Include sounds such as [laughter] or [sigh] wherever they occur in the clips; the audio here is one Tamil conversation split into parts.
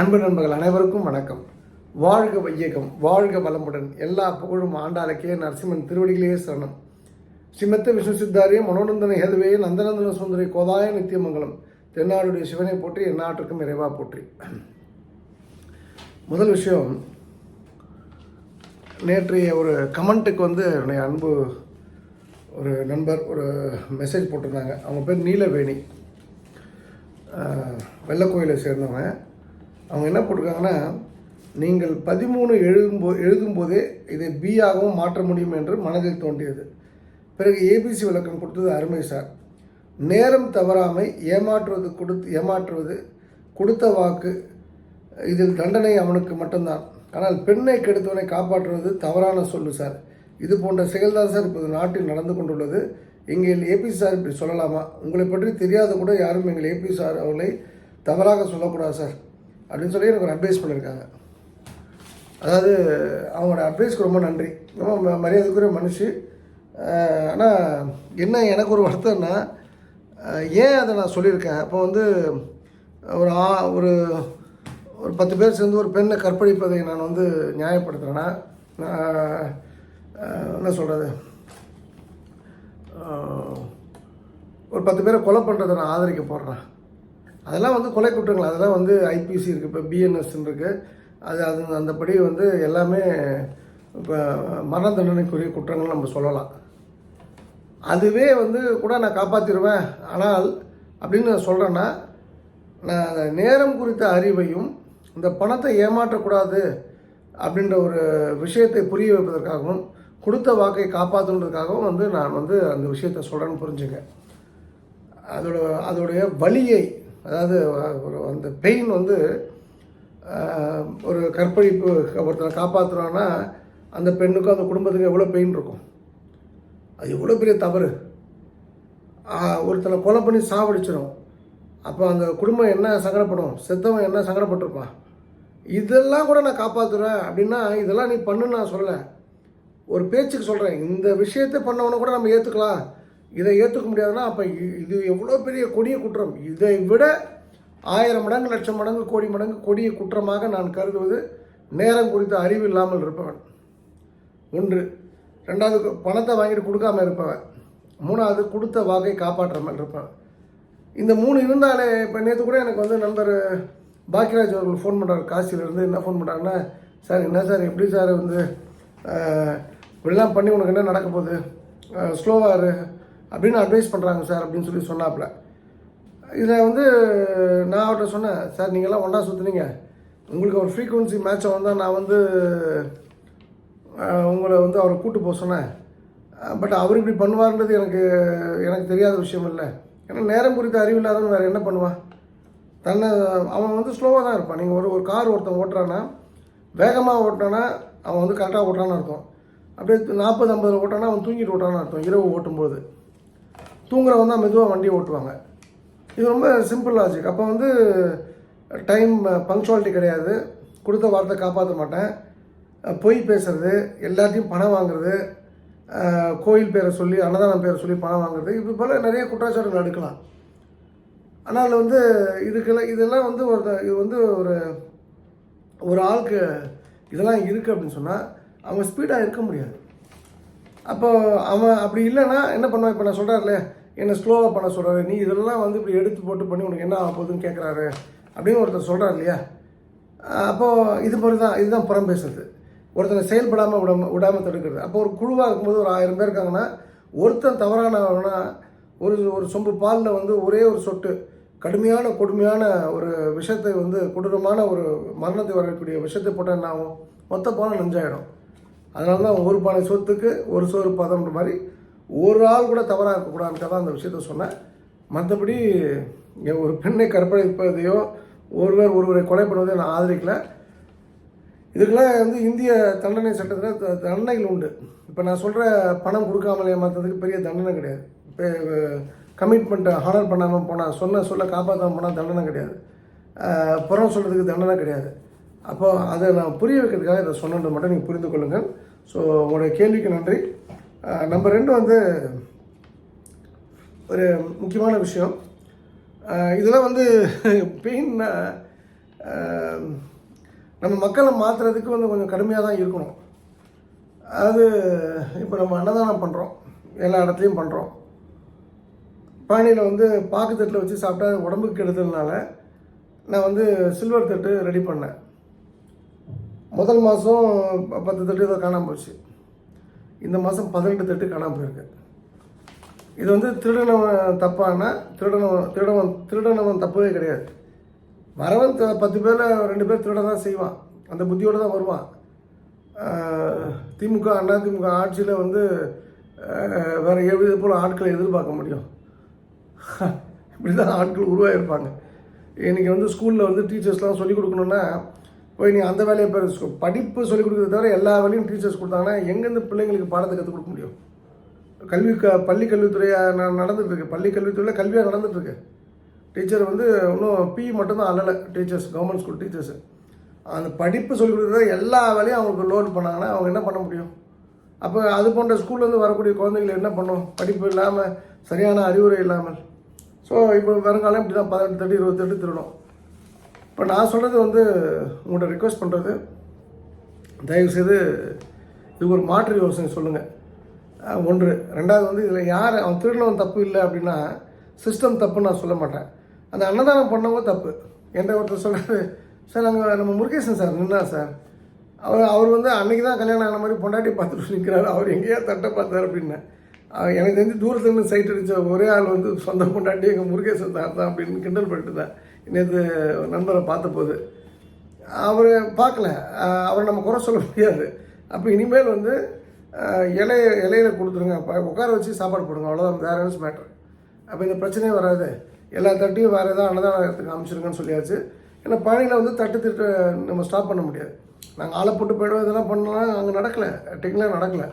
அன்பு நண்பர்கள் அனைவருக்கும் வணக்கம். வாழ்க வையகம் வாழ்க வளமுடன். எல்லா புகழும் ஆண்டாளுக்கே நரசிம்மன் திருவடிகளே சரணம். ஸ்ரீமத்த விஷ்ணு சித்தாரிய மனோநந்தன ஹேதுவே நந்தநந்தன சுந்தரி கோதாய நித்தியமங்கலம். தென்னாடுடைய சிவனை போற்றி எந்நாட்டுக்கும் இறைவா போற்றி. முதல் விஷயம் நேற்றைய ஒரு கமெண்ட்டுக்கு வந்து என்னுடைய அன்பு ஒரு நண்பர் ஒரு மெசேஜ் போட்டிருந்தாங்க. அவங்க பேர் நீலவேணி. வெள்ளக்கோயிலை சேர்ந்தவங்க அவங்க என்ன போட்டிருக்காங்கன்னா நீங்கள் பதிமூணு எழுதும்போ எழுதும்போதே இதை B ஆகவும் மாற்ற முடியும் என்று மனதில் தோன்றியது. பிறகு ஏபிசி விளக்கம் கொடுத்தது அருமை சார். நேரம் தவறாமை ஏமாற்றுவது கொடுத்து ஏமாற்றுவது கொடுத்த வாக்கு இதில் தண்டனை அவனுக்கு மட்டும்தான். ஆனால் பெண்ணை கெடுத்தவனை காப்பாற்றுவது தவறான சொல்லு சார். இது போன்ற செயல்தான் சார் இப்போது நாட்டில் நடந்து கொண்டுள்ளது. எங்கள் ஏபி சார் இப்படி சொல்லலாமா? உங்களை பற்றி தெரியாத கூட யாரும் எங்கள் ஏபி சார் அவர்களை தவறாக சொல்லக்கூடாது சார். அப்படின்னு சொல்லி எனக்கு ஒரு அட்வைஸ் பண்ணியிருக்காங்க அதாவது அவங்களோட அட்வைஸ்க்கு ரொம்ப நன்றி. ரொம்ப ம- மரியாதைக்குரிய மனுஷி. ஆனால் என்ன எனக்கு ஒரு வருத்தம்னா ஏன் அதை நான் சொல்லியிருக்கேன்? அப்போ வந்து ஒரு ஆ ஒரு ஒரு பத்து பேர் சேர்ந்து ஒரு பெண்ணை கற்பழிப்பதை நான் வந்து நியாயப்படுத்துகிறேன்னா என்ன சொல்கிறது ஒரு பத்து பேரை கொலை பண்ணுறதை நான் ஆதரிக்க போடுறேன் அதெல்லாம் வந்து கொலை குற்றங்கள். அதெல்லாம் வந்து ஐபிசி இருக்குது இப்போ பிஎன்எஸ்ன்னு இருக்குது அது அது அந்தபடி வந்து எல்லாமே இப்போ மரண தண்டனைக்குரிய குற்றங்கள் நம்ம சொல்லலாம். அதுவே வந்து கூட நான் காப்பாற்றிடுவேன் ஆனால் அப்படின்னு நான் சொல்கிறேன்னா நான் அந்த நேரம் குறித்த அறிவையும் இந்த பணத்தை ஏமாற்றக்கூடாது அப்படின்ற ஒரு விஷயத்தை புரிய வைப்பதற்காகவும் கொடுத்த வாக்கை காப்பாற்றணுன்றதுக்காகவும் வந்து நான் வந்து அந்த விஷயத்தை சொல்கிறேன்னு புரிஞ்சுங்க அதோட அதோடைய வலியை அதாவது ஒரு அந்த பெயின் வந்து ஒரு கற்பழிப்பு ஒருத்தனை காப்பாற்றுறான்னா அந்த பெண்ணுக்கும் அந்த குடும்பத்துக்கும் எவ்வளோ பெயின் இருக்கும்? அது எவ்வளோ பெரிய தவறு. ஒருத்தனை கொலை பண்ணி சாவடிச்சிடும் அப்போ அந்த குடும்பம் என்ன சங்கடப்படும்? செத்தவன் என்ன சங்கடப்பட்டிருப்பான்? இதெல்லாம் கூட நான் காப்பாற்றுறேன் அப்படின்னா இதெல்லாம் நீ பண்ணுன்னு நான் சொல்லலை. ஒரு பேச்சுக்கு சொல்கிறேன் இந்த விஷயத்தை பண்ணவனை கூட நம்ம ஏற்றுக்கலாம் இதை ஏற்றுக்க முடியாதுன்னா அப்போ இது எவ்வளோ பெரிய கொடிய குற்றம்? இதை விட ஆயிரம் மடங்கு லட்சம் மடங்கு கோடி மடங்கு கொடிய குற்றமாக நான் கருதுவது நேரம் குறித்த அறிவு இல்லாமல் இருப்பவன். ஒன்று ரெண்டாவது பணத்தை வாங்கிட்டு கொடுக்காம இருப்பவன். மூணாவது கொடுத்த வாக்கை காப்பாற்றாமல் இருப்பவன். இந்த மூணு இருந்தாலே இப்போ நேற்று கூட எனக்கு வந்து நண்பர் பாக்கியராஜ் அவர்கள் ஃபோன் பண்ணுறாரு காசியிலேருந்து என்ன ஃபோன் பண்ணுறாங்கன்னா சார் என்ன சார் எப்படி சார் வந்து இப்படிலாம் பண்ணி உனக்கு என்ன நடக்க போகுது? ஸ்லோவாக அப்படின்னு அட்வைஸ் பண்ணுறாங்க சார் அப்படின்னு சொல்லி சொன்னாப்புல. இதில் வந்து நான் அவர்கிட்ட சொன்னேன் சார் நீங்கள்லாம் ஒன்றா சுற்றுனீங்க உங்களுக்கு ஒரு ஃப்ரீக்குவன்சி மேட்சை வந்தால் நான் வந்து உங்களை வந்து அவரை கூட்டு போக சொன்னேன். பட் அவர் இப்படி பண்ணுவார்ன்றது எனக்கு எனக்கு தெரியாத விஷயம் இல்லை. ஏன்னா நேரம் குறித்த அறிவு இல்லாதவன் வேறு என்ன பண்ணுவான்? தன்னை அவன் வந்து ஸ்லோவாக தான் இருப்பான். நீங்கள் ஒரு ஒரு கார் ஒருத்தன் ஓட்டுறான்னா வேகமாக ஓட்டினானா அவன் வந்து கரெக்டாக ஓட்டுறான்னு அர்த்தம். அப்படியே நாற்பது ஐம்பது ஓட்டானா அவன் தூங்கிட்டு ஓட்டான்னு அர்த்தம் இரவு ஓட்டும்போது. தூங்குறவங்க தான் மெதுவாக வண்டி ஓட்டுவாங்க. இது ரொம்ப சிம்பிள் லாஜிக் அப்போ வந்து டைம் பங்க்சுவாலிட்டி கிடையாது. கொடுத்த வார்த்தை காப்பாற்ற மாட்டேன். பொய் பேசுறது எல்லாத்தையும் பணம் வாங்குறது கோயில் பேரை சொல்லி அன்னதானம் பேரை சொல்லி பணம் வாங்குறது இது போல் நிறைய குற்றச்சாட்டுகள் எடுக்கலாம். ஆனால் வந்து இதுக்கெல்லாம் இதெல்லாம் வந்து ஒரு இது வந்து ஒரு ஒரு ஆளுக்கு இதெல்லாம் இருக்குது அப்படின்னு சொன்னால் அவங்க ஸ்பீடாக இருக்க முடியாது. அப்போது அவன் அப்படி இல்லைன்னா என்ன பண்ணுவான்? இப்போ நான் சொல்கிறாருல என்னை ஸ்லோவாக பண்ண சொல்கிறாரு நீ இதெல்லாம் வந்து இப்படி எடுத்து போட்டு பண்ணி உனக்கு என்ன ஆக போகுதுன்னு கேட்குறாரு அப்படின்னு ஒருத்தர் சொல்கிறார் இல்லையா? அப்போது இது மாதிரி தான் இதுதான் புறம் பேசுறது. ஒருத்தனை செயல்படாமல் விடாம விடாமல் தடுக்கிறது. அப்போ ஒரு குழுவாக இருக்கும்போது ஒரு ஆயிரம் பேர் இருக்காங்கன்னா ஒருத்தன் தவறானவனா ஒரு ஒரு சொம்பு பாலில் வந்து ஒரே ஒரு சொட்டு கடுமையான கொடுமையான ஒரு விஷத்தை வந்து கொடூரமான ஒரு மரணத்தை வரக்கூடிய விஷத்தை போட்டால் என்ன ஆகும்? மொத்த பாலம் நெஞ்சாயிடும். அதனால தான் ஒரு பானை சொத்துக்கு ஒரு சோறு பதம்ன்ற மாதிரி ஒரு ஆள் கூட தவறாக இருக்கக்கூடாதுன்றத தான் அந்த விஷயத்த சொன்னேன். மற்றபடி ஒரு பெண்ணை கற்பழிப்பதையோ ஒருவர் ஒருவரை கொலை பண்ணுவதையோ நான் ஆதரிக்கலை. இதுக்கெல்லாம் வந்து இந்திய தண்டனை சட்டத்தில் தண்டனைகள் உண்டு. இப்போ நான் சொல்கிற பணம் கொடுக்காமலே ஏமாத்துறதுக்கு பெரிய தண்டனை கிடையாது. இப்போ கமிட்மெண்ட்டை ஹானர் பண்ணாமல் போனால் சொன்ன சொல்ல காப்பாற்றாமல் போனால் தண்டனை கிடையாது. புறம் சொல்கிறதுக்கு தண்டனை கிடையாது. அப்போது அதை நான் புரிய வைக்கிறதுக்காக இதை சொன்னது மட்டும் நீங்கள் புரிந்து கொள்ளுங்கள். ஸோ உங்களுடைய கேள்விக்கு நன்றி. நம்பர் ரெண்டு வந்து ஒரு முக்கியமான விஷயம். இதெல்லாம் வந்து பெயின் நம்ம மக்களை மாற்றுறதுக்கு வந்து கொஞ்சம் கடுமையாக தான் இருக்கணும். அது இப்போ நம்ம அன்னதானம் பண்ணுறோம் எல்லா இடத்துலையும் பண்ணுறோம் பழனியில் வந்து பாக்கு தட்டில் வச்சு சாப்பிட்டா உடம்புக்கு கெடுதல்னால நான் வந்து சில்வர் தட்டு ரெடி பண்ணேன். முதல் மாதம் பத்து தட்டு ஏதோ காணாமல் போச்சு. இந்த மாதம் பதினெட்டு தட்டு காணாமல் போயிருக்கு. இது வந்து திருடனவன் தப்பானா திருடனவன் திருடவன் திருடனவன் தப்பவே கிடையாது. வரவன் த- பத்து பேரில் ரெண்டு பேர் திருட தான் செய்வான். அந்த புத்தியோடு தான் வருவான். திமுக அண்ணா திமுக ஆட்சியில் வந்து வேறு வேற எவ்வித போல் ஆட்களை எதிர்பார்க்க முடியும். [laughs] இப்படி தான் ஆட்கள் உருவாகிருப்பாங்க இன்றைக்கி வந்து ஸ்கூலில் வந்து டீச்சர்ஸ்லாம் சொல்லிக் கொடுக்கணுன்னா போய் நீ அந்த வேலையை பேர் படிப்பு சொல்லிக் கொடுக்குறத தவிர எல்லா வேலையும் டீச்சர்ஸ் கொடுத்தாங்கன்னா எங்கேருந்து பிள்ளைங்களுக்கு பாடத்தை கற்றுக் கொடுக்க முடியும்? கல்வி க பள்ளி கல்வித்துறையாக ந நடந்துகிட்ருக்கு பள்ளி கல்வித்துறையில் கல்வியாக நடந்துகிட்ருக்கு டீச்சர் வந்து இன்னும் பி மட்டும்தான் அல்லலை. டீச்சர்ஸ் கவர்மெண்ட் ஸ்கூல் டீச்சர்ஸு அந்த படிப்பு சொல்லிக் கொடுக்குறத எல்லா வேலையும் அவங்களுக்கு லோன் பண்ணாங்கன்னா அவங்க என்ன பண்ண முடியும்? அப்போ அது போன்ற ஸ்கூல்லேருந்து வரக்கூடிய குழந்தைகள் என்ன பண்ணும்? படிப்பு இல்லாமல் சரியான அறிவுரை இல்லாமல். ஸோ இப்போ வருங்காலம் இப்படி தான் பதினெட்டு தட்டு இருபத்தெட்டு திருடும் இப்போ நான் சொல்கிறது வந்து உங்கள்கிட்ட ரிக்வெஸ்ட் பண்ணுறது தயவுசெய்து இது ஒரு மாற்று யோசனை சொல்லுங்கள் ஒன்று. ரெண்டாவது வந்து இதில் யார் அவன் திருடினவன் தப்பு இல்லை அப்படின்னா சிஸ்டம் தப்புன்னு நான் சொல்ல மாட்டேன். அந்த அன்னதானம் பண்ணவங்க தப்பு. என்கிட்ட ஒருத்தர் சொல்கிறாரு சார் நாங்கள் நம்ம முருகேசன் சார் நின்னா சார். அவர் அவர் வந்து அன்றைக்கி தான் கல்யாணம் ஆன மாதிரி பொண்டாட்டி பார்த்துட்டு நிற்கிறாரு அவர் எங்கேயா தட்டை பார்த்தார் அப்படின்னு. எனக்கு தெரிஞ்சு தூரத்துலேருந்து சைட் அடித்த ஒரே ஆள் வந்து சொந்த பொண்டாட்டி எங்கள் முருகேசன் சார் தான் அப்படின்னு கிண்டல் பண்ணிட்டு தான் நேற்று நண்பரை பார்த்தபோது அவரை அவர் பார்க்கல அவரை நம்ம குறை சொல்ல முடியாது. அப்போ இனிமேல் வந்து இலைய இலையில கொடுத்துருங்க. அப்போ உட்கார வச்சு சாப்பாடு போடுங்க. அவ்வளோதான் வேறு என்ன மேட்ரு அப்போ இந்த பிரச்சனையே வராது. எல்லா தட்டையும் வேறு எதாவது அன்னதானத்துக்கு அமைச்சிருங்கன்னு சொல்லியாச்சு. ஏன்னா பழனியில் வந்து தட்டு திட்டு நம்ம ஸ்டாப் பண்ண முடியாது. நாங்கள் ஆளை போட்டு போயிடுவோம். இதெல்லாம் பண்ணலாம். அங்கே நடக்கலை. டெக்னிக்கலாக நடக்கலை.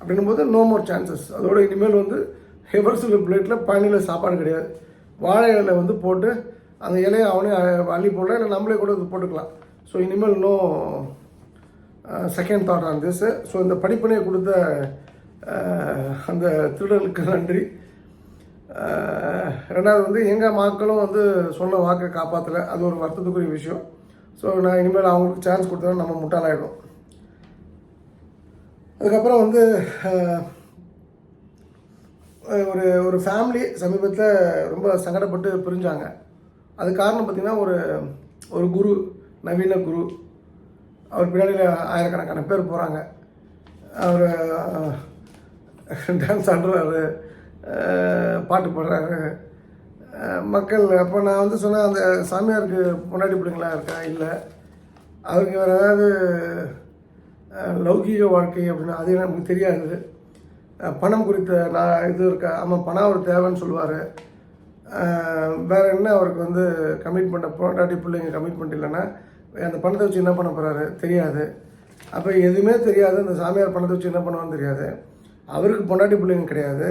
அப்படின்னும் போது நோ மோர் சான்சஸ் அதோட இனிமேல் வந்து ஹெவர்சில் பிளேட்டில் பழனியில் சாப்பாடு கிடையாது. வாழை இலையில வந்து போட்டு அந்த இலையை அவனே அள்ளி போடலாம். இல்லை நம்மளே கூட இது போட்டுக்கலாம். ஸோ இனிமேல் இன்னும் second thought on this so இந்த படிப்பினையை கொடுத்த அந்த திருடலுக்கு நன்றி. ரெண்டாவது வந்து எங்கள் மக்களும் வந்து சொன்ன வாக்கை காப்பாற்றலை அது ஒரு வருத்தத்துக்குரிய விஷயம். ஸோ நான் இனிமேல் அவங்களுக்கு சான்ஸ் கொடுத்தா நம்ம முட்டாளாயிடும் அதுக்கப்புறம் வந்து ஒரு ஒரு ஃபேமிலி சமீபத்தில் ரொம்ப சங்கடப்பட்டு பிரிஞ்சாங்க. அது காரணம் பார்த்திங்கன்னா ஒரு ஒரு குரு நவீன குரு. அவர் பின்னாடி ஆயிரக்கணக்கான பேர் போகிறாங்க அவர் டான்ஸ் ஆடுறாரு பாட்டு பாடுறாரு. மக்கள் அப்போ நான் வந்து சொன்னேன் அந்த சாமியாருக்கு முன்னாடி பிள்ளைங்களா இருக்கா? இல்லை. அவருக்கு வேறு ஏதாவது லௌகீக வாழ்க்கை அப்படின்னு அது எனக்கு தெரியாது. பணம் குறித்த நான் இது இருக்கா? ஆமாம் பணம் அவர் தேவைன்னு சொல்லுவார். வேறு என்ன அவருக்கு வந்து கமிட்மெண்ட் பொண்டாட்டி பிள்ளைங்க கமிட்மெண்ட் இல்லைன்னா அந்த பணத்தை வச்சு என்ன பண்ண போகிறாரு தெரியாது. அப்போ எதுவுமே தெரியாது. அந்த சாமியார் பணத்தை வச்சு என்ன பண்ணுவான்னு தெரியாது. அவருக்கு பொண்டாட்டி பிள்ளைங்க கிடையாது.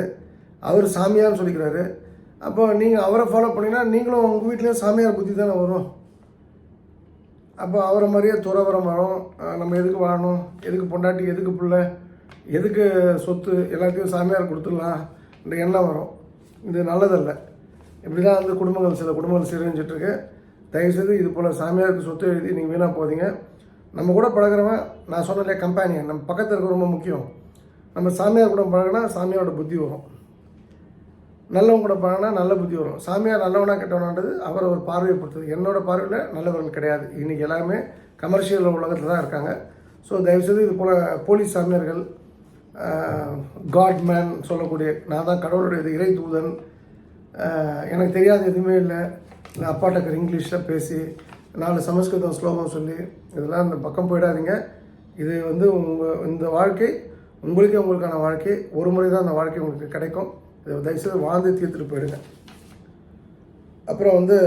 அவர் சாமியார்னு சொல்லிக்கிறாரு. அப்போ நீங்கள் அவரை ஃபாலோ பண்ணிங்கன்னா நீங்களும் உங்கள் வீட்லேயும் சாமியார் புத்தி தானே வரும். அப்போ அவரை மாதிரியே துறவரம் வரும் நம்ம எதுக்கு வாழணும்? எதுக்கு பொண்டாட்டி எதுக்கு பிள்ளை? எதுக்கு சொத்து? எல்லாத்தையும் சாமியார் கொடுத்துடலாம். இந்த எண்ணம் வரும். இது நல்லதல்ல. இப்படி தான் வந்து குடும்பங்கள் சில குடும்பங்கள் சீரழிஞ்சிட்ருக்கு தயவுசெய்து இது போல் சாமியாருக்கு சொத்து எழுதி நீங்கள் வீணாக போதீங்க நம்ம கூட பழகுறவன் நான் சொன்னலே கம்பேனியன் நம்ம பக்கத்தில் இருக்க ரொம்ப முக்கியம். நம்ம சாமியார் கூட பழகினா சாமியாரோட புத்தி வரும். நல்லவங்க கூட பழகினா நல்ல புத்தி வரும். சாமியார் நல்லவனா கெட்டவனான்றது அவரை ஒரு பார்வையை பொறுத்தது. என்னோட பார்வையில் நல்லவர்கள் கிடையாது. இன்றைக்கி எல்லாருமே கமர்ஷியல் உலகத்தில் தான் இருக்காங்க. ஸோ தயவுசெய்து இது போல் போலீஸ் சாமியார்கள் காட்மேன் சொல்லக்கூடிய நான் தான் கடவுளுடைய இறை தூதன் எனக்கு தெரியாத எதுவுமே இல்லை. நான் அப்பாட்ட இங்கிலீஷில் பேசி நாலு சமஸ்கிருதம் ஸ்லோகம் சொல்லி இதெல்லாம் இந்த பக்கம் போயிடாதீங்க. இது வந்து உங்கள் இந்த வாழ்க்கை உங்களுக்கே உங்களுக்கான வாழ்க்கை. ஒரு முறை தான் அந்த வாழ்க்கை உங்களுக்கு கிடைக்கும். இதை தயவுசெய்து வாழ்ந்து தீர்த்துட்டு போயிடுங்க. அப்புறம் வந்து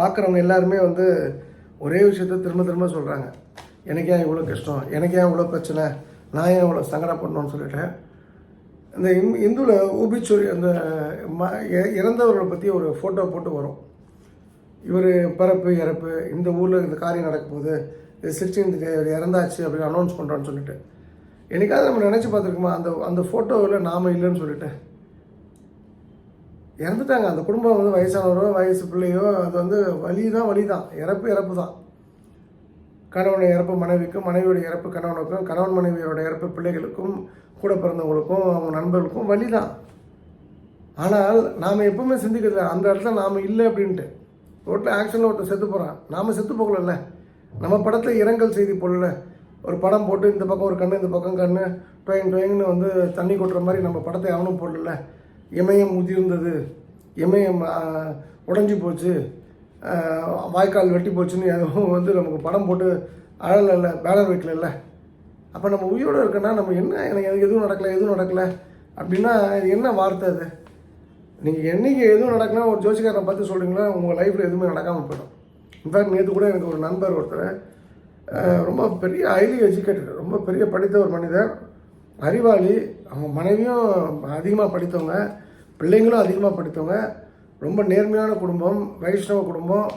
பார்க்குறவங்க எல்லாருமே வந்து ஒரே விஷயத்த திரும்ப திரும்ப சொல்கிறாங்க எனக்கு ஏன் இவ்வளோ கஷ்டம்? எனக்கு ஏன் இவ்வளோ பிரச்சனை? நான் ஏன் இவ்வளோ சங்கடப்படணும்னு சொல்லிட்டேன் இந்த இந் இந்துவில் ஊபிச்சுரி அந்த ம இறந்தவர்களை பற்றி ஒரு ஃபோட்டோ போட்டு வரும். இவர் பிறப்பு இறப்பு இந்த ஊரில் இந்த காரியம் நடக்க போகுது இது சிக்ஸ்டீன்த் இவர் இறந்தாச்சு அப்படின்னு அனௌன்ஸ் பண்ணுறோன்னு சொல்லிட்டு. என்னைக்காவது நம்ம நினச்சி பார்த்துருக்கோமா அந்த அந்த ஃபோட்டோவில் நாம இல்லைன்னு சொல்லிட்டு. இறந்துட்டாங்க. அந்த குடும்பம் வந்து வயசானவரோ வயசு பிள்ளையோ அது வந்து வலி தான் வலி தான் இறப்பு இறப்பு தான் கணவனை இறப்பு மனைவிக்கும் மனைவியோட இறப்பு கணவனுக்கும் கணவன் மனைவியோட இறப்பு பிள்ளைகளுக்கும் கூட பிறந்தவங்களுக்கும் அவங்க நண்பர்களுக்கும் வழி தான் ஆனால் நாம் எப்பவுமே சிந்திக்கிறது அந்த இடத்துல நாம் இல்லை அப்படின்ட்டு. ஒருத்தர் ஆக்ஷனில் ஒருத்தர் செத்து போகிறான் நாம் செத்து போகலல்ல. நம்ம படத்தில் இரங்கல் செய்தி போடல. ஒரு படம் போட்டு இந்த பக்கம் ஒரு கண்ணு இந்த பக்கம் கண்ணு டொயங் டொயங்னு வந்து தண்ணி கொட்டுற மாதிரி நம்ம படத்தை அவனும் போடல. இமயம் உதிர்ந்தது இமயம் உடஞ்சி போச்சு. வாய்க்கால் வெட்டி போச்சுன்னு எதுவும் வந்து நமக்கு படம் போட்டு அழல பேனர் வைக்கல அப்போ நம்ம உயிரோடு இருக்கோன்னா நம்ம என்ன எனக்கு எனக்கு எதுவும் நடக்கலை எதுவும் நடக்கலை அப்படின்னா இது என்ன வார்த்தை அது? நீங்கள் என்னைக்கு எதுவும் நடக்கலாம் ஒரு ஜோசிக்காரனை பார்த்து சொல்கிறீங்களா உங்கள் லைஃப்பில் எதுவுமே நடக்காமல் போயிடும். இன்ஃபேக்ட் நேற்று கூட எனக்கு ஒரு நண்பர் ஒருத்தர் ரொம்ப பெரிய ஹைலி எஜுகேட்டட் ரொம்ப பெரிய படித்த ஒரு மனிதர் அறிவாளி அவங்க மனைவியும் அதிகமாக படித்தவங்க பிள்ளைங்களும் அதிகமாக படித்தவங்க ரொம்ப நேர்மையான குடும்பம் வைஷ்ணவ குடும்பம்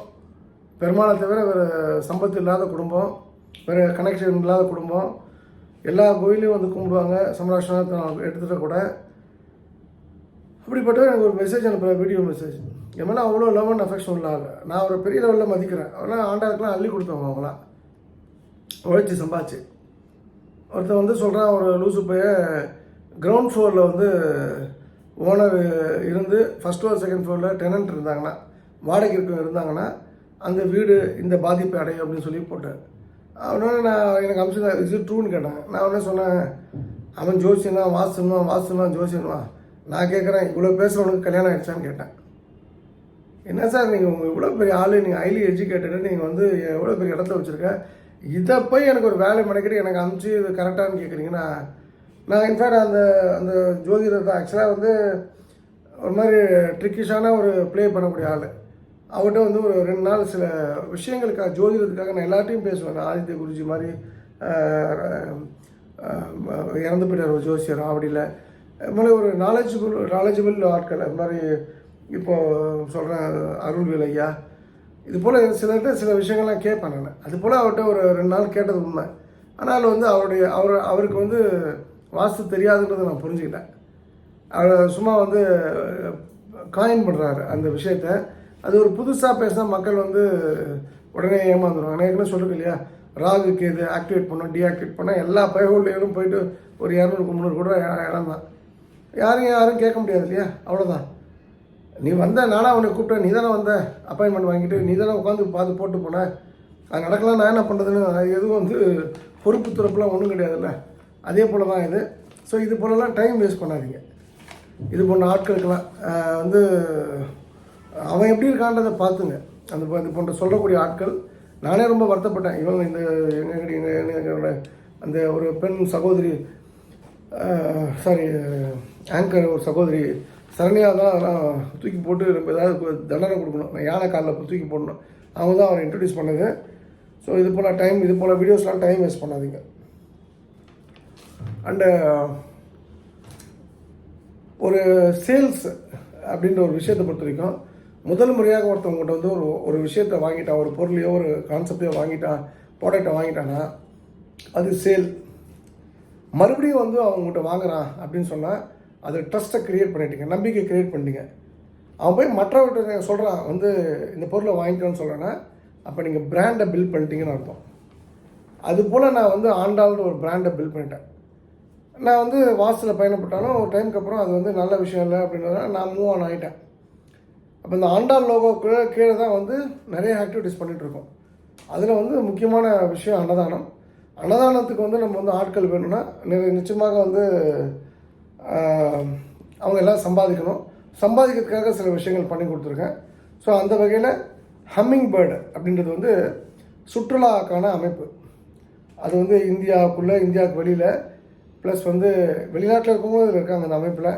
பெருமாளை தவிர வேறு சம்பத்து இல்லாத குடும்பம் வேறு கனெக்ஷன் இல்லாத குடும்பம் எல்லா கோயிலையும் வந்து கும்பிடுவாங்க. சமராஷ்டிரத்தை எடுத்துகிட்ட கூட. அப்படிப்பட்ட எனக்கு ஒரு மெசேஜ் அனுப்புகிற வீடியோ மெசேஜ் என் மேலே அவ்வளோ லவ் அண்ட் அஃபெக்ஷன் இல்லாத நான் ஒரு பெரிய லெவலில் மதிக்கிறேன். அவெல்லாம் ஆண்டாருக்கெல்லாம் அள்ளி கொடுத்தவங்க அவங்களாம். உழைச்சி சம்பாச்சு ஒருத்தன் வந்து சொல்கிறான் ஒரு லூசு பைய கிரவுண்ட் ஃப்ளோரில் வந்து ஓனர் இருந்து ஃபஸ்ட் ஃப்ளோர் செகண்ட் ஃப்ளோரில் டெனன்ட் இருந்தாங்கன்னா வாடகை இருக்க இருந்தாங்கன்னா அந்த வீடு இந்த பாதிப்பை அடையும் அப்படின்னு சொல்லி போட்டார். அவனோட நான் எனக்கு அம்சம் இது ட்ரூன்னு கேட்டேன். நான் உடனே சொன்னேன் அவன் ஜோசியனா? வாசனுவா வாசனுவா ஜோசியனுவா? நான் கேட்குறேன் இவ்வளோ பேசுகிறவனுக்கு கல்யாணம் ஆகிடுச்சான்னு கேட்டேன். என்ன சார் நீங்கள் உங்கள் இவ்வளோ பெரிய ஆள்? நீங்கள் ஹைலி எஜுகேட்டடு நீங்கள் வந்து எவ்வளோ பெரிய இடத்துல வச்சுருக்க? இதை போய் எனக்கு ஒரு வேலை மெனக்கிட்டு எனக்கு அமுச்சு இது கரெக்டானு கேட்குறீங்கன்னா நான் இன்ஃபேக்ட் அந்த அந்த ஜோதிடத்தை ஆக்சுவலாக வந்து ஒரு மாதிரி ட்ரிக்கிஷான ஒரு ப்ளே பண்ணக்கூடிய ஆள். அவர்கிட்ட வந்து ஒரு ரெண்டு நாள் சில விஷயங்களுக்காக ஜோதிடத்துக்காக நான் எல்லாத்தையும் பேசுவேன். நான் ஆதித்ய குருஜி மாதிரி இறந்து போயிட்டார் ஒரு ஜோசியர் ஆவடியில். அது மாதிரி ஒரு நாலேஜபிள் நாலேஜபிள் ஆட்கள். அது மாதிரி இப்போ சொல்கிறேன் அருள்வேல் ஐயா. இது போல் சிலர்கிட்ட சில விஷயங்கள்லாம் கேட்பேன் நான். அது போல் அவர்கிட்ட ஒரு ரெண்டு நாள் கேட்டது உண்மை. ஆனால் வந்து அவருடைய அவர் அவருக்கு வந்து வாஸ்து தெரியாதுன்றதை நான் புரிஞ்சுக்கிட்டேன். அவர் சும்மா வந்து காயின் பண்ணுறாரு அந்த விஷயத்தை. அது ஒரு புதுசாக பேசினா மக்கள் வந்து உடனே ஏமாந்துருவாங்க. நான் ஏற்கனவே சொல்லுங்க இல்லையா? ராகுக்கு இது ஆக்டிவேட் பண்ணோம் டீஆக்டிவேட் பண்ணால் எல்லா பயவுள்ளையும் போயிட்டு ஒரு இரநூறு முந்நூறு கூட இடம் தான். யாரும் யாரும் கேட்க முடியாது இல்லையா? அவ்வளோதான் நீ வந்த நானாக அவனை கூப்பிட்டேன். நீ தானே வந்த? அப்பாயின்மெண்ட் வாங்கிட்டு நீ தானே உட்காந்து பார்த்து போட்டு போன? அது நடக்கலாம். நான் என்ன பண்ணுறதுன்னு எதுவும் வந்து பொறுப்பு துறப்புலாம் ஒன்றும் கிடையாதுல்ல. அதே போல் தான் இது. ஸோ இது போலலாம் டைம் வேஸ்ட் பண்ணாதீங்க. இது போன்ற ஆட்களுக்கெல்லாம் வந்து அவன் எப்படி இருக்கான்றதை பார்த்துங்க. அந்த இது போன்ற சொல்லக்கூடிய ஆட்கள் நானே ரொம்ப வருத்தப்பட்டேன். இவங்க இந்த எங்கள் எங்களோட அந்த ஒரு பெண் சகோதரி சாரி ஆங்கர் ஒரு சகோதரி சரணியாக தான் அதெல்லாம் தூக்கி போட்டு நம்ம ஏதாவது தண்டனை கொடுக்கணும். நான் யானை காலில் தூக்கி போடணும். அவங்க தான் அவரை இன்ட்ரடியூஸ் பண்ணது. ஸோ இது போல் டைம் இது போல் வீடியோஸ்லாம் டைம் வேஸ்ட் பண்ணாதீங்க. அண்டு ஒரு சேல்ஸ் அப்படின்ற ஒரு விஷயத்தை பொறுத்த வரைக்கும் முதல் முறையாக ஒருத்தவங்ககிட்ட வந்து ஒரு ஒரு விஷயத்தை வாங்கிட்டான் ஒரு பொருளையோ ஒரு கான்செப்டையோ வாங்கிட்டான் ப்ராடக்டை வாங்கிட்டான்னா அது சேல் மறுபடியும் வந்து அவங்ககிட்ட வாங்குறான் அப்படின்னு சொன்னால் அது ட்ரஸ்ட்டை க்ரியேட் பண்ணிட்டீங்க நம்பிக்கை க்ரியேட் பண்ணிட்டீங்க. அவன் போய் மற்றவர்கிட்ட சொல்கிறான் வந்து இந்த பொருளை வாங்கிக்கணும்னு சொல்கிறேன்னா அப்போ நீங்கள் பிராண்டை பில்ட் பண்ணிட்டீங்கன்னு அர்த்தம். அது போல் நான் வந்து ஆண்டாள்னு ஒரு பிராண்டை பில்ட் பண்ணிட்டேன். நான் வந்து வாசலில் பயணப்பட்டாலும் ஒரு டைமுக்கு அப்புறம் அது வந்து நல்ல விஷயம் இல்லை அப்படின்றதுனால நான் மூவ் ஆன் ஆகிட்டேன் அப்போ இந்த ஆண்டாள் லோகோ கீழே தான் வந்து நிறைய ஆக்டிவிட்டீஸ் பண்ணிகிட்ருக்கோம் அதில் வந்து முக்கியமான விஷயம் அன்னதானம். அன்னதானத்துக்கு வந்து நம்ம வந்து ஆட்கள் வேணும்னா நிச்சயமாக வந்து அவங்க எல்லாம் சம்பாதிக்கணும். சம்பாதிக்கிறதுக்காக சில விஷயங்கள் பண்ணி கொடுத்துருக்கேன். ஸோ அந்த வகையில் ஹம்மிங் பேர்டு அப்படின்றது வந்து சுற்றுலாக்கான அமைப்பு. அது வந்து இந்தியாவுக்குள்ளே இந்தியாவுக்கு வெளியில் ப்ளஸ் வந்து வெளிநாட்டில் இருக்கவங்களும் இருக்காங்க அந்த அமைப்பில்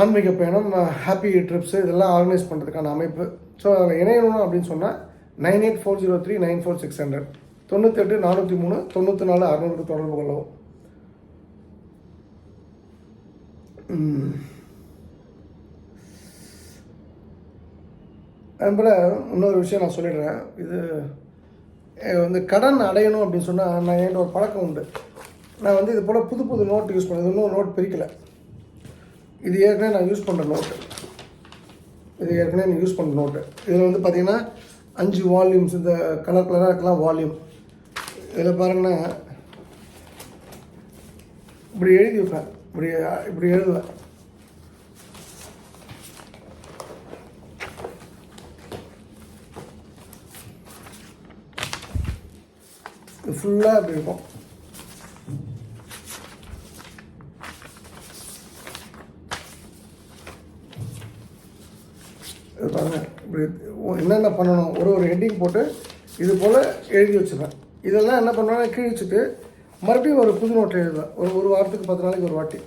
ஆன்மீக பயணம் ஹாப்பி ட்ரிப்ஸு இதெல்லாம் ஆர்கனைஸ் பண்ணுறதுக்கான அமைப்பு. ஸோ அதில் இணையணும் அப்படின்னு சொன்னால் nine eight four zero three nine four six hundred தொண்ணூத்தெட்டு நானூற்றி மூணு தொண்ணூற்றி நாலு அறநூறுக்கு தொடர்பு கொள்ளவும். அதுபோல் இன்னொரு விஷயம் நான் சொல்லிடுறேன். இது வந்து கடன் அடையணும் அப்படின்னு சொன்னால் நான் என்கிட்ட ஒரு பழக்கம் உண்டு. நான் வந்து இது போல் புது புது நோட் யூஸ் பண்ணேன் இன்னும் நோட் பிரிக்கலை. இது ஏற்கனவே நான் யூஸ் பண்ணுற நோட்டு இது ஏற்கனவே நான் யூஸ் பண்ணுற நோட்டு இதில் வந்து பார்த்தீங்கன்னா அஞ்சு வால்யூம்ஸ் இந்த கலர் கலராக இருக்கலாம் வால்யூம் இதில் பாருங்கன்னா இப்படி எழுதி வைப்பேன். இப்படி இப்படி எழுதுவேன். ஃபுல்லாக அப்படி இருக்கும். இது பாருங்க. இப்படி என்னென்ன பண்ணணும்? ஒரு ஒரு ஹெட்டிங் போட்டு இது போல் எழுதி வச்சுருவேன் இதெல்லாம் என்ன பண்ணுவேன்னா கிழிச்சிட்டு மறுபடியும் ஒரு புது நோட்டில் எழுதுவேன். ஒரு ஒரு வாரத்துக்கு பத்து நாளைக்கு ஒரு வாட்டி.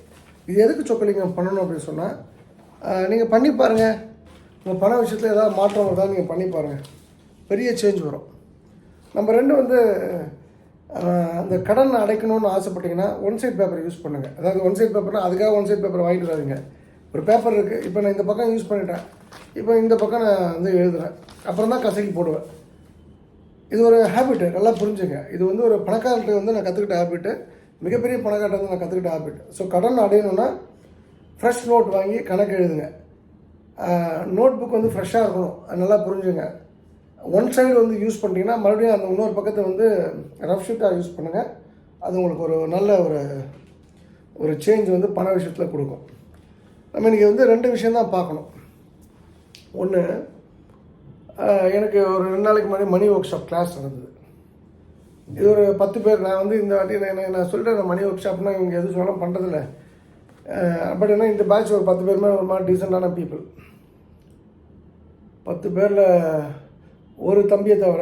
இது எதுக்கு சொக்கலிங்கம் பண்ணணும் அப்படின்னு சொன்னால் நீங்கள் பண்ணி பாருங்கள் உங்கள் பண விஷயத்தில் ஏதாவது மாற்றம் வருதா நீங்கள் பண்ணி பாருங்கள் பெரிய சேஞ்ச் வரும். நம்ம ரெண்டு வந்து அந்த கடன் அடைக்கணும்னு ஆசைப்பட்டீங்கன்னா ஒன் சைட் பேப்பர் யூஸ் பண்ணுங்கள் அதாவது ஒன் சைட் பேப்பர்னா அதுக்காக ஒன் சைட் பேப்பர் வாங்கிட்டு வராதிங்க. ஒரு பேப்பர் இருக்குது இப்போ நான் இந்த பக்கம் யூஸ் பண்ணிட்டேன். இப்போ இந்த பக்கம் நான் வந்து எழுதுகிறேன் அப்புறம் தான் கசக்கி போடுவேன். இது ஒரு ஹேபிட்டு நல்லா புரிஞ்சுங்க. இது வந்து ஒரு பணக்காரர்கிட்ட வந்து நான் கற்றுக்கிட்ட ஹேபிட்டு மிகப்பெரிய பணக்காரர்கிட்ட வந்து நான் கற்றுக்கிட்ட ஹேபிட் ஸோ கடன் அடையணும்னா ஃப்ரெஷ் நோட் வாங்கி கணக்கு எழுதுங்க. நோட் புக் வந்து ஃப்ரெஷ்ஷாக இருக்கணும். அது நல்லா புரிஞ்சுங்க. ஒன் சைடு வந்து யூஸ் பண்ணிட்டீங்கன்னா மறுபடியும் அந்த இன்னொரு பக்கத்தை வந்து ரஃப் ஷீட்டாக யூஸ் பண்ணுங்கள் அது உங்களுக்கு ஒரு நல்ல ஒரு ஒரு சேஞ்ச் வந்து பண விஷயத்தில் கொடுக்கும். நம்ம இன்றைக்கி வந்து ரெண்டு விஷயந்தான் பார்க்கணும். ஒன்று எனக்கு ஒரு ரெண்டு நாளைக்கு முன்னாடி மணி ஒர்க் ஷாப் கிளாஸ் நடந்தது. இது ஒரு பத்து பேர் நான் வந்து இந்த வாட்டி நான் நான் சொல்லிட்டேன் மணி ஒர்க் ஷாப்னா இவங்க எது சொன்னாலும் பண்ணுறதில்ல பட் ஏன்னா இந்த பேட்ச் ஒரு பத்து பேருமே ஒரு மாதிரி டீசெண்டான பீப்புள் பத்து பேரில் ஒரு தம்பியை தவிர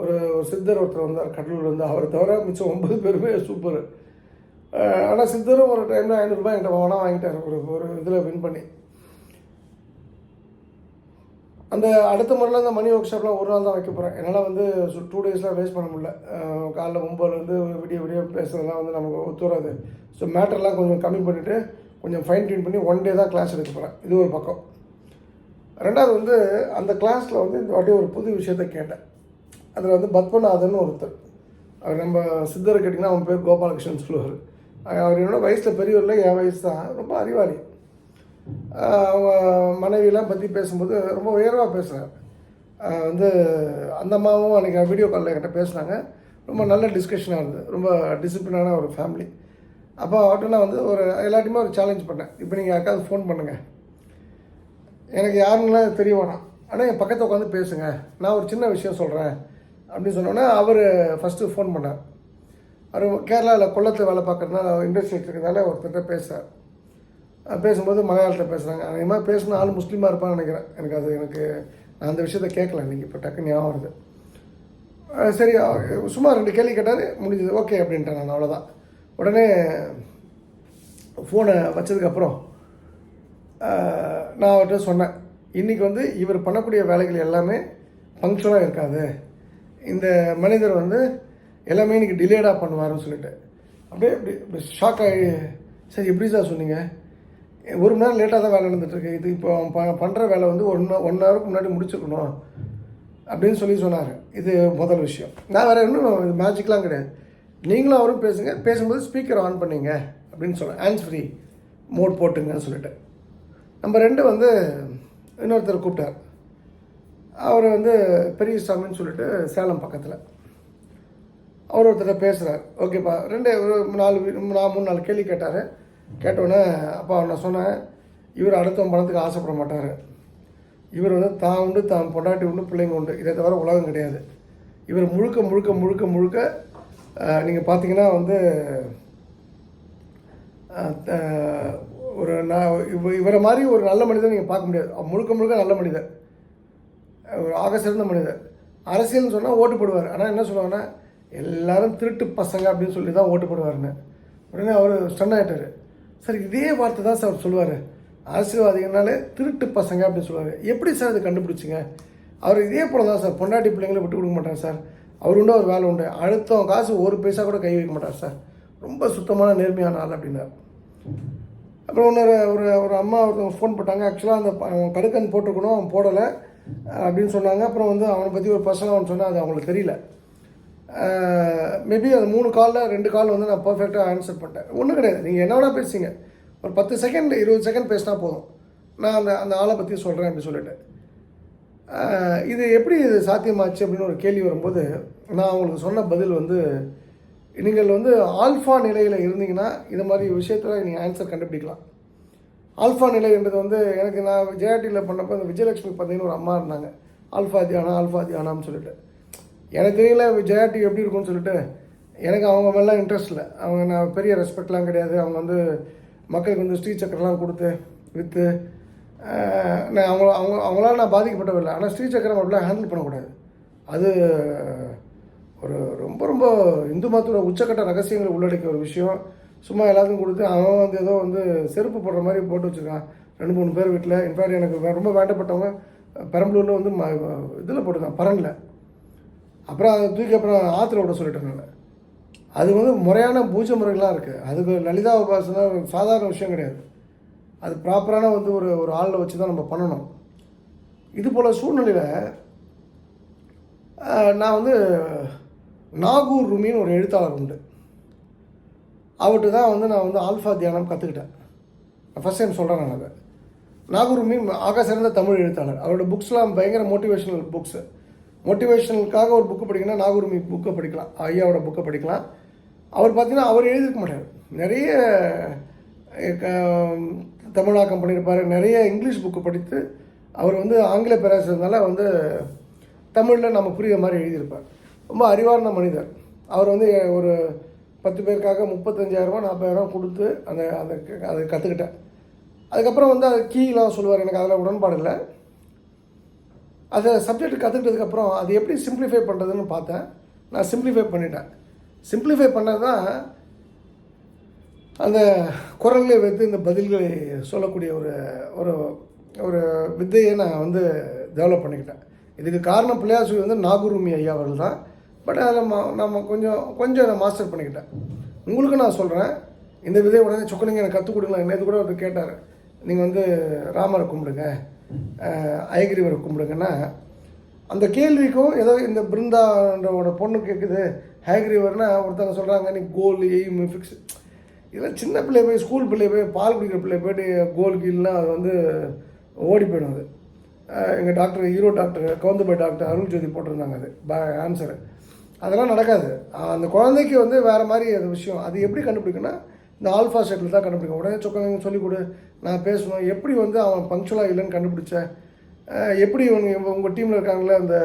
ஒரு சித்தர் ஒருத்தர் வந்தார் கடலூர் வந்து அவரை தவிர மிச்சம் ஒன்பது பேருமே சூப்பர் ஆனால் சித்தரும் ஒரு டைமில் ஐநூறுரூபா என்கிட்ட வேணா வாங்கிட்டார் ஒரு ஒரு இதில் வின் பண்ணி. அந்த அடுத்த முறையில் அந்த மணி ஒர்க் ஷாப்லாம் ஒரு நாள் தான் வைக்க போகிறேன் என்னால் வந்து டூ டேஸ்லாம் வேஸ்ட் பண்ண முடியல. காலைல ஒம்பதுலேருந்து விடிய விடிய பேசுகிறதெல்லாம் வந்து நமக்கு ஒத்துறாது ஸோ மேட்டர்லாம் கொஞ்சம் கம்மி பண்ணிவிட்டு கொஞ்சம் ஃபைன் டியூன் பண்ணி ஒன் டே தான் கிளாஸ் எடுக்க போகிறேன் இது ஒரு பக்கம். ரெண்டாவது வந்து அந்த கிளாஸில் வந்து இந்த வாட்டி ஒரு புது விஷயத்த கேட்டேன். அதில் வந்து பத்மநாதன் ஒருத்தர். அவர் நம்ம சித்தர் கேட்டிங்கன்னா அவன் பேர் கோபாலகிருஷ்ணன் சொல்லுவார். அவர் என்னோட வயசில் பெரியவரில் என் வயசு தான். ரொம்ப அறிவாளி. அவங்க மனைவியெலாம் பற்றி பேசும்போது ரொம்ப உயர்வாக பேசுகிறார் வந்து அந்த அம்மாவும் அன்றைக்கி வீடியோ காலில் என்கிட்ட பேசுனாங்க. ரொம்ப நல்ல டிஸ்கஷனாக இருந்தது. ரொம்ப டிசிப்ளினான ஒரு ஃபேமிலி அப்போ அவர்கிட்ட நான் வந்து ஒரு எல்லாத்தையுமே ஒரு சேலஞ்ச் பண்ணேன். இப்போ நீங்கள் யாருக்காவது ஃபோன் பண்ணுங்கள் எனக்கு யாருன்னெலாம் தெரிய வேணாம். ஆனால் என் பக்கத்தில் உட்காந்து பேசுங்க. நான் ஒரு சின்ன விஷயம் சொல்கிறேன் அப்படின்னு சொன்னோன்னே அவர் ஃபஸ்ட்டு ஃபோன் பண்ணார். அவர் கேரளாவில் கொள்ளத்தில் வேலை பார்க்குறதுனால இண்டஸ்ட்ரி இருக்கிறதால ஒருத்தர்கிட்ட பேசுகிறார் பேசும்போது மலையாளத்தில் பேசுகிறாங்க அதிகமாக பேசின ஆள் முஸ்லீமாக இருப்பான்னு நினைக்கிறேன். எனக்கு அது எனக்கு நான் அந்த விஷயத்த கேட்கல இன்றைக்கி இப்போ டக்குன்னு ஞாபகம் வருது. சரி சும்மா ரெண்டு கேள்வி கேட்டார் முடிஞ்சது. ஓகே அப்படின்ட்டேன் நான் அவ்வளோதான் உடனே ஃபோனை வச்சதுக்கப்புறம் நான் அவர்கிட்ட சொன்னேன். இன்றைக்கி வந்து இவர் பண்ணக்கூடிய வேலைகள் எல்லாமே ஃபங்க்ஷனாக இருக்காது. இந்த மனிதர் வந்து எல்லாமே இன்றைக்கி டிலேடாக பண்ணுவாருன்னு சொல்லிட்டு. அப்படியே இப்படி இப்படி ஷாக் ஆகி சரி எப்படி சார் சொன்னீங்க. ஒரு மணி நேரம் லேட்டாக தான் வேலை நடந்துட்டுருக்கு. இது இப்போ ப பண்ணுற வேலை வந்து ஒன் ஒன் ஹவருக்கு முன்னாடி முடிச்சுக்கணும் அப்படின்னு சொல்லி சொன்னார். இது முதல் விஷயம். நான் வேறு இன்னும் மேஜிக்லாம் கிடையாது. நீங்களும் அவரும் பேசுங்க. பேசும்போது ஸ்பீக்கர் ஆன் பண்ணிங்க அப்படின்னு சொன்னேன் ஹேண்ட்ஸ் ஃப்ரீ மோட் போட்டுங்கன்னு சொல்லிட்டு. நம்ம ரெண்டு வந்து இன்னொருத்தர் கூப்பிட்டார். அவர் வந்து பெரிய சாமின்னு சொல்லிட்டு சேலம் பக்கத்தில். அவர் ஒருத்தர் பேசுகிறார் ஓகேப்பா. ரெண்டு ஒரு நாலு நான் மூணு நாலு கேள்வி கேட்டார். கேட்டோன்னே அப்பா நான் சொன்னேன் இவர் அடுத்தவன் பணத்துக்கு ஆசைப்பட மாட்டார். இவர் வந்து தான் உண்டு தான் பொண்டாட்டி உண்டு பிள்ளைங்க உண்டு. இதை தவிர உலகம் கிடையாது. இவர் முழுக்க முழுக்க முழுக்க முழுக்க நீங்கள் பார்த்தீங்கன்னா வந்து ஒரு நான் இவரை மாதிரி ஒரு நல்ல மனிதன் நீங்கள் பார்க்க முடியாது. முழுக்க முழுக்க நல்ல மனிதன் ஒரு ஆக சிறந்த மனிதர். அரசியல்னு சொன்னால் ஓட்டு போடுவார். ஆனால் என்ன சொல்லுவாங்கன்னா எல்லாரும் திருட்டு பசங்க அப்படின்னு சொல்லி தான் ஓட்டு போடுவாருன்னு. உடனே அவர் ஸ்டன் ஆகிட்டார் சார் இதே வார்த்தை தான் சார் சொல்லுவார். அரசியல்வாதிகள்னாலே திருட்டு பசங்க அப்படின்னு சொல்லுவார். எப்படி சார் அதை கண்டுபிடிச்சிங்க? அவர் இதே போல தான் சார் பொண்டாட்டி பிள்ளைங்களை விட்டு கொடுக்க மாட்டார் சார். அவர் உண்டு ஒரு வேலை உண்டு. அடுத்தவன் காசு ஒரு பைசா கூட கை வைக்க மாட்டார் சார். ரொம்ப சுத்தமான நேர்மையான ஆள் அப்படின்னார். அப்புறம் இன்னொரு ஒரு ஒரு அம்மா ஒருத்தவங்க ஃபோன் போட்டாங்க. ஆக்சுவலாக அந்த கடுக்கன் போட்டிருக்கணும் அவன் போடலை அப்படின்னு சொன்னாங்க. அப்புறம் வந்து அவனை பற்றி ஒரு பசங்க அவன் சொன்னால் அது அவங்களுக்கு தெரியல. மேபி அந்த மூணு காலில் ரெண்டு கால் வந்து நான் பர்ஃபெக்டாக ஆன்சர் பண்ணிட்டேன். ஒன்றும் கிடையாது. நீங்கள் என்ன வேணால் பேசுங்க. ஒரு பத்து செகண்ட் இருபது செகண்ட் பேசினா போதும். நான் அந்த அந்த ஆளை பற்றி சொல்கிறேன் அப்படின்னு சொல்லிட்டு. இது எப்படி இது சாத்தியமாச்சு அப்படின்னு ஒரு கேள்வி வரும்போது நான் அவங்களுக்கு சொன்ன பதில் வந்து நீங்கள் வந்து ஆல்ஃபா நிலையில் இருந்தீங்கன்னா இந்த மாதிரி விஷயத்தில் நீங்கள் ஆன்சர் கண்டுபிடிக்கலாம். ஆல்ஃபா நிலைன்றது வந்து எனக்கு நான் ஜேஆர்டியில் பண்ணப்போ இந்த விஜயலட்சுமி பார்த்தீங்கன்னா ஒரு அம்மா இருந்தாங்க. ஆல்ஃபா தியானம் ஆல்ஃபா தியானம்னு சொல்லிட்டு. எனக்கு தெரியல ஜெயாட்டி எப்படி இருக்கும்னு சொல்லிட்டு. எனக்கு அவங்க மேலாம் இன்ட்ரெஸ்ட் இல்லை. அவங்க நான் பெரிய ரெஸ்பெக்ட்லாம் கிடையாது. அவங்க வந்து மக்களுக்கு வந்து ஸ்ரீ சக்கரெலாம் கொடுத்து விற்று நான் அவங்கள அவங்க அவங்களால நான் பாதிக்கப்பட்டவில்லை ஆனால் ஸ்ரீ சக்கரம் அப்படிலாம் ஹேண்டில் பண்ணக்கூடாது. அது ஒரு ரொம்ப ரொம்ப இந்து மதத்தோட உச்சக்கட்ட ரகசியங்களை உள்ளடக்கிய ஒரு விஷயம். சும்மா எல்லாத்துக்கும் கொடுத்து அவன் வந்து ஏதோ வந்து செருப்பு போடுற மாதிரி போட்டு வச்சுருக்கான். ரெண்டு மூணு பேர் வீட்டில் இன்ஃபேக்ட் எனக்கு ரொம்ப வேண்டப்பட்டவங்க பெரம்பலூரில் வந்து ம இதில் போட்டிருக்கான். பரனில் அப்புறம் அதை தூக்கி அப்புறம் ஆற்றுல விட சொல்லிட்டேன் நான். அது வந்து முறையான பூஜை முறைகள்லாம் இருக்குது அதுக்கு லலிதா உபாசனை சாதாரண விஷயம் கிடையாது. அது ப்ராப்பரான வந்து ஒரு ஒரு ஆளில் வச்சு தான் நம்ம பண்ணணும். இது போல் சூழ்நிலையில் நான் வந்து நாகூர் ருமின்னு ஒரு எழுத்தாளர் உண்டு. அவர்கிட்ட தான் வந்து நான் வந்து ஆல்ஃபா தியானம் கற்றுக்கிட்டேன் ஃபஸ்ட் டைம் சொல்கிறேன் நான் அதை. நாகூர் ருமி ஆக சிறந்த தமிழ் எழுத்தாளர். அவரோட புக்ஸ்லாம் பயங்கர மோட்டிவேஷனல் புக்ஸு மோட்டிவேஷனலுக்காக ஒரு புக்கு படிக்கணும்னா நாகூர்மி புக்கை படிக்கலாம் ஐயாவோட புக்கை படிக்கலாம் அவர் பார்த்தீங்கன்னா அவர் எழுதிருக்க மாட்டார் நிறைய க- தமிழாக்கம் பண்ணியிருப்பார் நிறைய இங்கிலீஷ் புக்கு படித்து அவர் வந்து ஆங்கில பேராசிரியர்னால வந்து தமிழில் நம்ம புரியுற மாதிரி எழுதியிருப்பார் ரொம்ப அறிவார்ந்த மனிதர் அவர் வந்து ஒரு பத்து பேருக்காக முப்பத்தஞ்சாயிரரூபா நாற்பதாயிரம் கொடுத்து அந்த அதை அதை கற்றுக்கிட்டேன் அதுக்கப்புறம் வந்து அது கீலாம் சொல்லுவார் எனக்கு அதில் உடன்பாடு இல்லை அதை சப்ஜெக்ட் கற்றுக்கிட்டதுக்கப்புறம் அது எப்படி சிம்பிளிஃபை பண்ணுறதுன்னு பார்த்தேன். நான் சிம்பிளிஃபை பண்ணிட்டேன். சிம்பிளிஃபை பண்ணது தான் அந்த குரல்களை வைத்து இந்த பதில்களை சொல்லக்கூடிய ஒரு ஒரு ஒரு வித்தையை நான் வந்து டெவலப் பண்ணிக்கிட்டேன். இதுக்கு காரணம் பிள்ளையாசுவி வந்து நாகுருமி ஐயா அவர்கள் தான் பட் அதில் ம- நம்ம கொஞ்சம் கொஞ்சம் நான் மாஸ்டர் பண்ணிக்கிட்டேன். உங்களுக்கு நான் சொல்கிறேன் இந்த விதையை உடனே சொக்கனிங்க எனக்கு கற்றுக் கொடுங்களேன். நேற்று கூட அவர் கேட்டார். நீங்கள் வந்து ராமரை கும்பிடுங்க. அஹ், அயகிரிவரை கும்பிடுங்கன்னா அந்த கேள்விக்கும் ஏதோ இந்த பிருந்தான்றவோட பொண்ணு கேட்குது ஹேக்ரிவர்னா ஒருத்தவங்க சொல்கிறாங்க நீ கோல் எய்ம் ஃபிக்ஸ் இதெல்லாம் சின்ன பிள்ளை போய் ஸ்கூல் பிள்ளை போய் பால் குடிக்கிற பிள்ளை போய்ட்டு கோல் கீழ்னா அது வந்து ஓடி போயிடும் அது. எங்கள் டாக்டர் ஹீரோ டாக்டர் கவுந்தபாய் டாக்டர் அருள் ஜோதி போட்டிருந்தாங்க அது. ஆன்சரு அதெல்லாம் நடக்காது. அந்த குழந்தைக்கு வந்து வேறு மாதிரி அது விஷயம். அது எப்படி கண்டுபிடிக்குன்னா இந்த ஆல்ஃபா செட்டில் தான் கண்டுபிடிக்கும். உடனே சொக்கங்க சொல்லிக் கொடு. நான் பேசுவேன் எப்படி வந்து அவன் பங்க்சுவலாக இல்லைன்னு கண்டுபிடிச்சேன் எப்படி இவங்க உங்கள் டீமில் இருக்காங்களே அந்த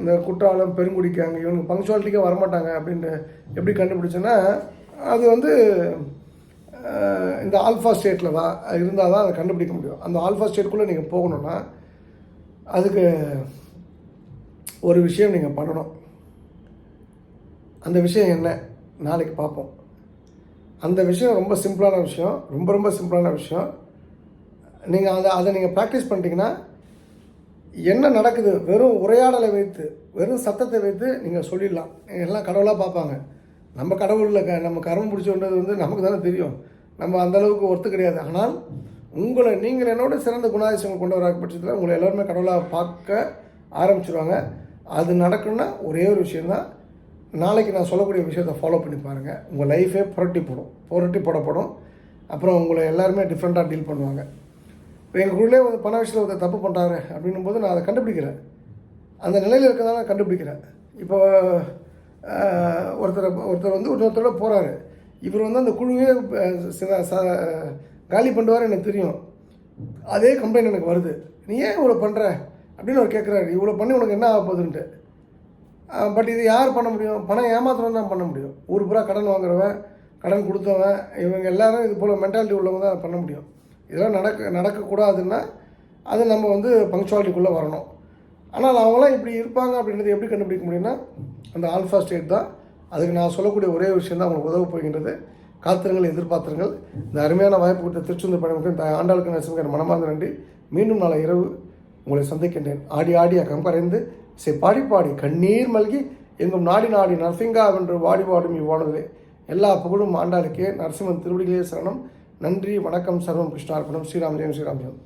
இந்த குற்றாலம் பெருங்குடிக்காங்க இவங்க பங்க்சுவாலிட்டிக்கே வரமாட்டாங்க அப்படின்ட்டு எப்படி கண்டுபிடிச்சேன்னா அது வந்து இந்த ஆல்ஃபா ஸ்டேட்டில் தான் இருந்தால் தான் அதை கண்டுபிடிக்க முடியும். அந்த ஆல்ஃபா ஸ்டேட்குள்ளே நீங்கள் போகணுன்னா அதுக்கு ஒரு விஷயம் நீங்கள் பண்ணணும். அந்த விஷயம் என்ன? நாளைக்கு பார்ப்போம். அந்த விஷயம் ரொம்ப சிம்பிளான விஷயம் ரொம்ப ரொம்ப சிம்பிளான விஷயம். நீங்கள் அதை அதை நீங்கள் ப்ராக்டிஸ் பண்ணிட்டீங்கன்னா என்ன நடக்குது? வெறும் உரையாடலை வைத்து வெறும் சத்தத்தை வைத்து நீங்கள் சொல்லிடலாம். எல்லாம் கடவுளாக பார்ப்பாங்க. நம்ம கடவுளில் க நம்ம கர்மம் பிடிச்சோன்றது வந்து நமக்கு தானே தெரியும். நம்ம அந்த அளவுக்கு ஒர்த்து கிடையாது. ஆனால் உங்களை நீங்கள் என்னோட சிறந்த குணாதிசயங்கள் கொண்டு வர பட்சத்தில் உங்களை எல்லோருமே கடவுளாக பார்க்க ஆரம்பிச்சிருவாங்க. அது நடக்கணும்னா ஒரே ஒரு விஷயந்தான் நாளைக்கு நான் சொல்லக்கூடிய விஷயத்தை ஃபாலோ பண்ணி பாருங்கள் உங்கள் லைஃபே புரட்டி போடும். புரட்டி போடப்படும். அப்புறம் உங்களை எல்லாருமே டிஃப்ரெண்ட்டாக டீல் பண்ணுவாங்க. இப்போ எங்களுக்குள்ளே வந்து பண விஷயத்தில் ஒருத்தர் தப்பு பண்ணுறாரு அப்படின்னும் போது நான் அதை கண்டுபிடிக்கிறேன் அந்த நிலையில் இருக்கிறதால நான் கண்டுபிடிக்கிறேன் இப்போ ஒருத்தர் ஒருத்தர் வந்து இன்னொருத்தரோட போகிறாரு இவர் வந்து அந்த குழுவே சில- ச- காலி பண்ணுவார் எனக்கு தெரியும். அதே கம்ப்ளைண்ட் எனக்கு வருது. நீ ஏன் இவ்வளோ பண்ணுற அப்படின்னு அவர் கேட்குறாரு இவ்வளோ பண்ணி உனக்கு என்ன ஆக போகுதுன்ட்டு. பட் இது யார் பண்ண முடியும்? பணம் ஏமாத்துறவன் தான் பண்ண முடியும். ஊர் பூரா கடன் வாங்குறவன் கடன் கொடுத்தவன் இவங்க எல்லாரும் இது போல் மென்டாலிட்டி உள்ளவங்க தான் பண்ண முடியும். இதெல்லாம் நடக்க நடக்கக்கூடாதுன்னா அது நம்ம வந்து பங்க்சுவாலிட்டிக்குள்ளே வரணும். ஆனால் அவங்களாம் இப்படி இருப்பாங்க அப்படின்றது எப்படி கண்டுபிடிக்க முடியும்னா அந்த ஆல்ஃபா ஸ்டேட் தான். அதுக்கு நான் சொல்லக்கூடிய ஒரே விஷயம் தான் உங்களுக்கு உதவ போகின்றது. காத்திரங்கள் எதிர்பார்த்திருங்கள். இந்த அருமையான வாய்ப்பு கொடுத்த திருச்செந்தூர் பயணம் ஆண்டாளுக்கு நரசிம்மன் மனமார்ந்த நன்றி. மீண்டும் நாளை இரவு உங்களை சந்திக்கின்றேன். ஆடி ஆடி அக்கம்பறைந்து சே பாடி பாடி கண்ணீர் மல்கி எங்கும் நாடி நாடி நரசிங்கா வென்று வாடி வாடும் இவ்வாடுதலே எல்லா புகழும் ஆண்டாளுக்கே. நரசிம்மன் திருவடிகளே சரணம். நன்றி வணக்கம் சர்வம் கிருஷ்ணார்ப்பணம் ஸ்ரீராம் ஜெயம் ஸ்ரீராம் ஜெயம்